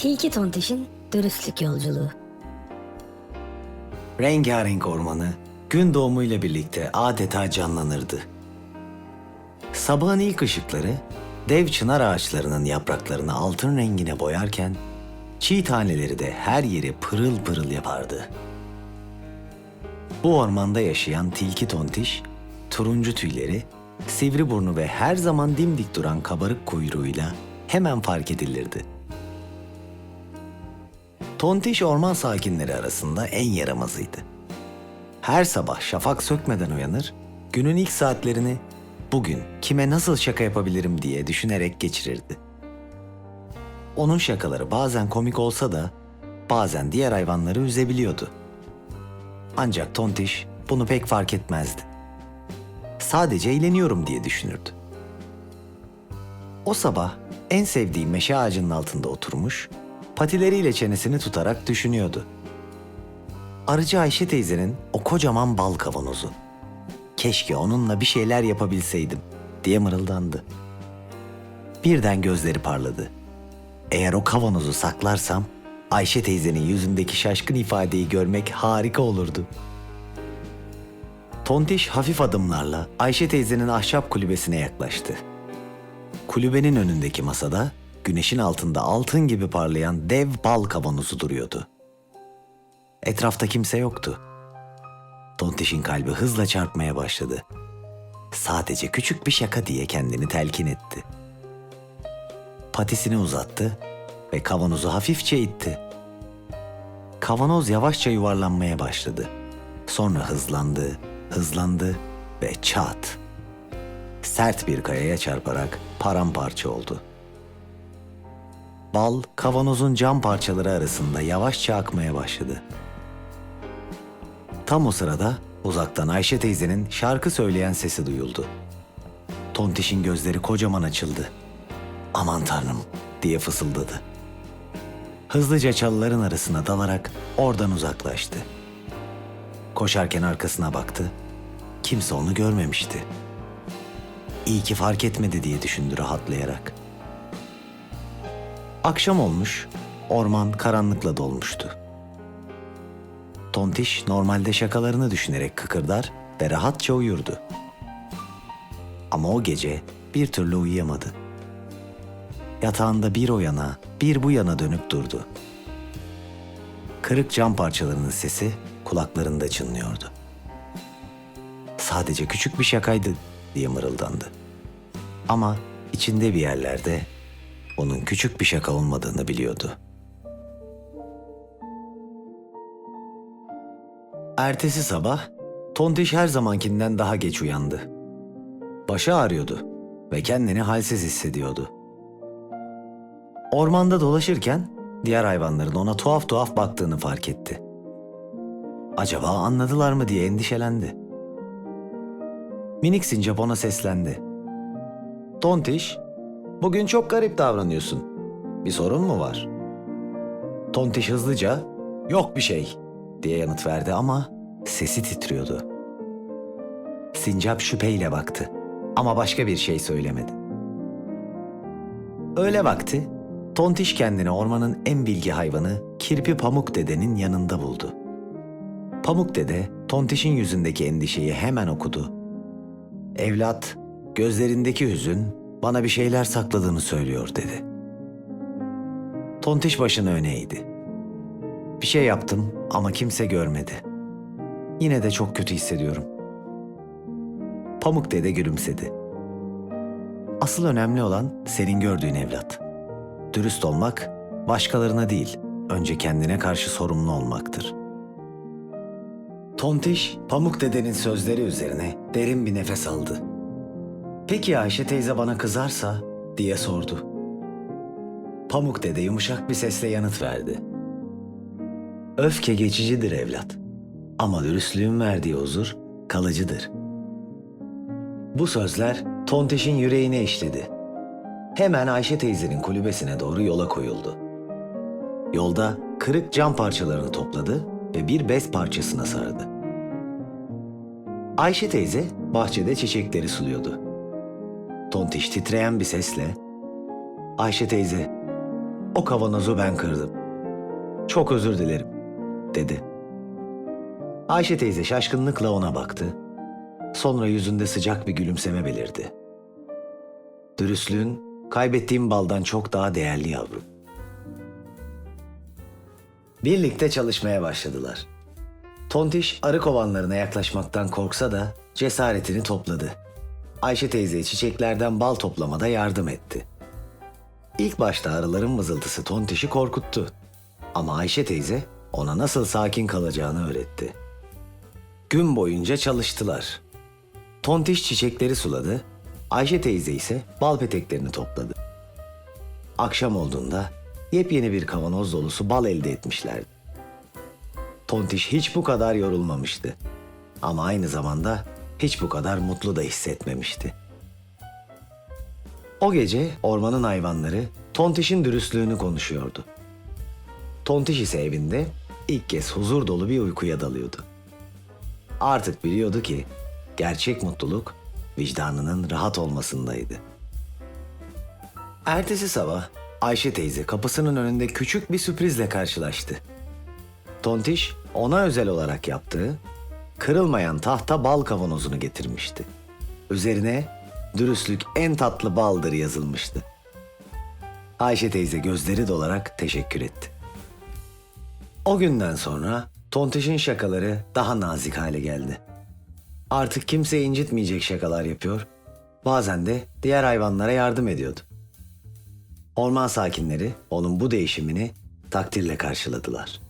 Tilki Tontiş'in dürüstlük yolculuğu. Rengarenk ormanı gün doğumuyla birlikte adeta canlanırdı. Sabahın ilk ışıkları dev çınar ağaçlarının yapraklarını altın rengine boyarken çiğ taneleri de her yeri pırıl pırıl yapardı. Bu ormanda yaşayan tilki tontiş, turuncu tüyleri, sivri burnu ve her zaman dimdik duran kabarık kuyruğuyla hemen fark edilirdi. Tontiş orman sakinleri arasında en yaramazıydı. Her sabah şafak sökmeden uyanır, günün ilk saatlerini bugün kime nasıl şaka yapabilirim diye düşünerek geçirirdi. Onun şakaları bazen komik olsa da bazen diğer hayvanları üzebiliyordu. Ancak Tontiş bunu pek fark etmezdi. Sadece eğleniyorum diye düşünürdü. O sabah en sevdiği meşe ağacının altında oturmuş, patileriyle çenesini tutarak düşünüyordu. Arıcı Ayşe teyzenin o kocaman bal kavanozu. Keşke onunla bir şeyler yapabilseydim diye mırıldandı. Birden gözleri parladı. Eğer o kavanozu saklarsam Ayşe teyzenin yüzündeki şaşkın ifadeyi görmek harika olurdu. Tontiş hafif adımlarla Ayşe teyzenin ahşap kulübesine yaklaştı. Kulübenin önündeki masada güneşin altında altın gibi parlayan dev bal kavanozu duruyordu. Etrafta kimse yoktu. Tontiş'in kalbi hızla çarpmaya başladı. Sadece küçük bir şaka diye kendini telkin etti. Patisini uzattı ve kavanozu hafifçe itti. Kavanoz yavaşça yuvarlanmaya başladı. Sonra hızlandı, hızlandı ve çat. Sert bir kayaya çarparak paramparça oldu. Bal kavanozun cam parçaları arasında yavaşça akmaya başladı. Tam o sırada uzaktan Ayşe teyzenin şarkı söyleyen sesi duyuldu. Tontiş'in gözleri kocaman açıldı. Aman tanrım diye fısıldadı. Hızlıca çalıların arasına dalarak oradan uzaklaştı. Koşarken arkasına baktı. Kimse onu görmemişti. İyi ki fark etmedi diye düşündü rahatlayarak. Akşam olmuş, orman karanlıkla dolmuştu. Tontiş normalde şakalarını düşünerek kıkırdar ve rahatça uyurdu. Ama o gece bir türlü uyuyamadı. Yatağında bir o yana, bir bu yana dönüp durdu. Kırık cam parçalarının sesi kulaklarında çınlıyordu. Sadece küçük bir şakaydı diye mırıldandı. Ama içinde bir yerlerde onun küçük bir şaka olmadığını biliyordu. Ertesi sabah Tontiş her zamankinden daha geç uyandı. Başı ağrıyordu ve kendini halsiz hissediyordu. Ormanda dolaşırken diğer hayvanların ona tuhaf tuhaf baktığını fark etti. Acaba anladılar mı diye endişelendi. Minik sincap ona seslendi. Tontiş, bugün çok garip davranıyorsun. Bir sorun mu var? Tontiş hızlıca, yok bir şey diye yanıt verdi ama sesi titriyordu. Sincap şüpheyle baktı ama başka bir şey söylemedi. Öğle vakti Tontiş kendini ormanın en bilgi hayvanı Kirpi Pamuk Dede'nin yanında buldu. Pamuk Dede Tontiş'in yüzündeki endişeyi hemen okudu. Evlat, gözlerindeki hüzün bana bir şeyler sakladığını söylüyor dedi. Tontiş başını öne eğdi. Bir şey yaptım ama kimse görmedi. Yine de çok kötü hissediyorum. Pamuk dede gülümsedi. Asıl önemli olan senin gördüğün evlat. Dürüst olmak başkalarına değil, önce kendine karşı sorumlu olmaktır. Tontiş, Pamuk dedenin sözleri üzerine derin bir nefes aldı. Peki Ayşe teyze bana kızarsa diye sordu. Pamuk dede yumuşak bir sesle yanıt verdi. Öfke geçicidir evlat. Ama dürüstlüğün verdiği huzur kalıcıdır. Bu sözler Tontiş'in yüreğine işledi. Hemen Ayşe teyzenin kulübesine doğru yola koyuldu. Yolda kırık cam parçalarını topladı ve bir bez parçasına sardı. Ayşe teyze bahçede çiçekleri suluyordu. Tontiş titreyen bir sesle Ayşe teyze, O kavanozu ben kırdım. Çok özür dilerim, dedi. Ayşe teyze şaşkınlıkla ona baktı. Sonra yüzünde sıcak bir gülümseme belirdi. Dürüstlüğün kaybettiğim baldan çok daha değerli yavrum. Birlikte çalışmaya başladılar. Tontiş arı kovanlarına yaklaşmaktan korksa da cesaretini topladı. Ayşe teyze çiçeklerden bal toplamada yardım etti. İlk başta arıların vızıltısı Tontiş'i korkuttu. Ama Ayşe teyze ona nasıl sakin kalacağını öğretti. Gün boyunca çalıştılar. Tontiş çiçekleri suladı, Ayşe teyze ise bal peteklerini topladı. Akşam olduğunda yepyeni bir kavanoz dolusu bal elde etmişlerdi. Tontiş hiç bu kadar yorulmamıştı. Ama aynı zamanda hiç bu kadar mutlu da hissetmemişti. O gece ormanın hayvanları Tontiş'in dürüstlüğünü konuşuyordu. Tontiş ise evinde ilk kez huzur dolu bir uykuya dalıyordu. Artık biliyordu ki gerçek mutluluk vicdanının rahat olmasındaydı. Ertesi sabah Ayşe teyze kapısının önünde küçük bir sürprizle karşılaştı. Tontiş ona özel olarak yaptığı kırılmayan tahta bal kavanozunu getirmişti. Üzerine dürüstlük en tatlı baldır yazılmıştı. Ayşe teyze gözleri dolarak teşekkür etti. O günden sonra Tontiş'in şakaları daha nazik hale geldi. Artık kimseyi incitmeyecek şakalar yapıyor, bazen de diğer hayvanlara yardım ediyordu. Orman sakinleri onun bu değişimini takdirle karşıladılar.